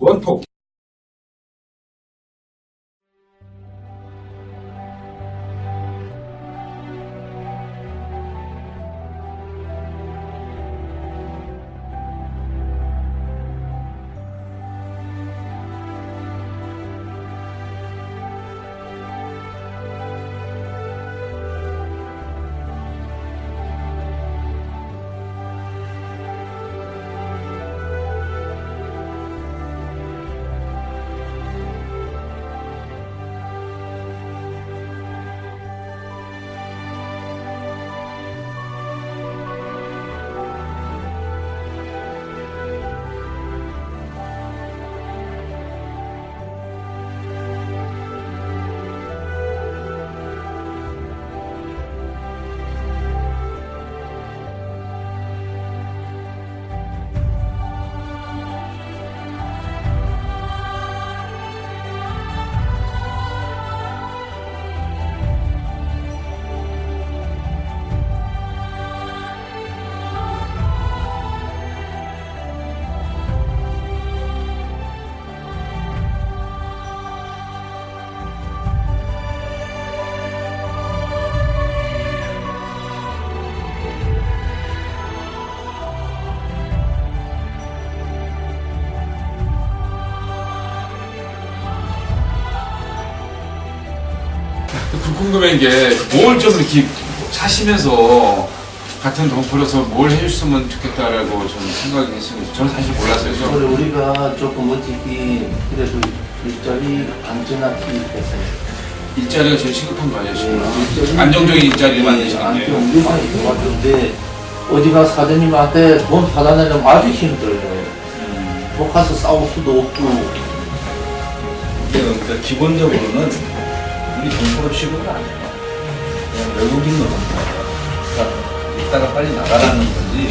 원폭 궁금한 게 뭘 좀 이렇게 사시면서 같은 돈 벌어서 뭘 해줬으면 좋겠다라고 저는 생각이 했습니다. 저는 사실 몰랐어요. 그래서 그래 우리가 조금 어떻게 그래도 일자리 안전하게 했어요. 일자리가 제일 심각한 거 아니에요? 지금? 일자리- 안정적인 일자리를 예, 만드시는 안정 게. 우리가 좋았는데 어디가 사장님한테 돈 받아내려면 아주 힘들어요. 음. 뭐 가서 싸울 수도 없고 그러니까 기본적으로는 우리 정부로 취급을 안 해요. 그냥 외국인 노동자예요. 그러니까 이따가 빨리 나가라는 건지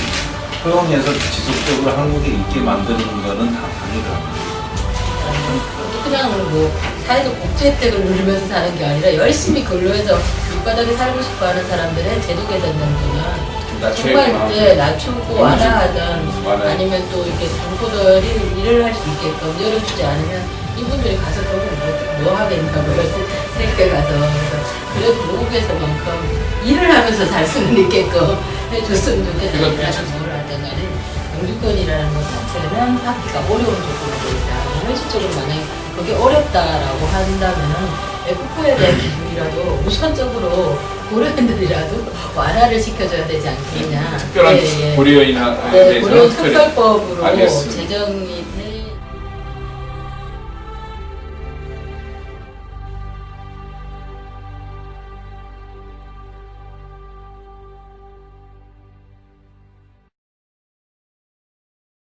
허용해서 지속적으로 한국에 있게 만드는 거는 다 방해가 그냥 뭐 사회적 복지 혜택을 누리면서 사는 게 아니라 열심히 근로해서 밑바닥에 살고 싶어하는 사람들의 제도 개선 정도는 정말 낮춰야구나. 예, 낮추고 완화하든. 아니면 또 이렇게 동포들이 일을 할 수 있게끔 열어주지 않으면 이분들이 가서 또 뭐, 뭐 하겠냐고요 세계 가서 그래서 그래도 외국에서만큼 일을 하면서 살 수는 있게끔 해줬으면 좋겠다 이거 일하든 뭘 하든 간에 영주권이라는 것 자체는 하기가 어려운 조건이 있다 현실적으로 만약에 그게 어렵다라고 한다면은 F4에 대한 기준이라도 우선적으로 고려인들이라도 완화를 시켜줘야 되지 않겠냐 특별한 예, 예. 고려인에 네, 대해서 고려 특별히 특별법으로. 제정이 돼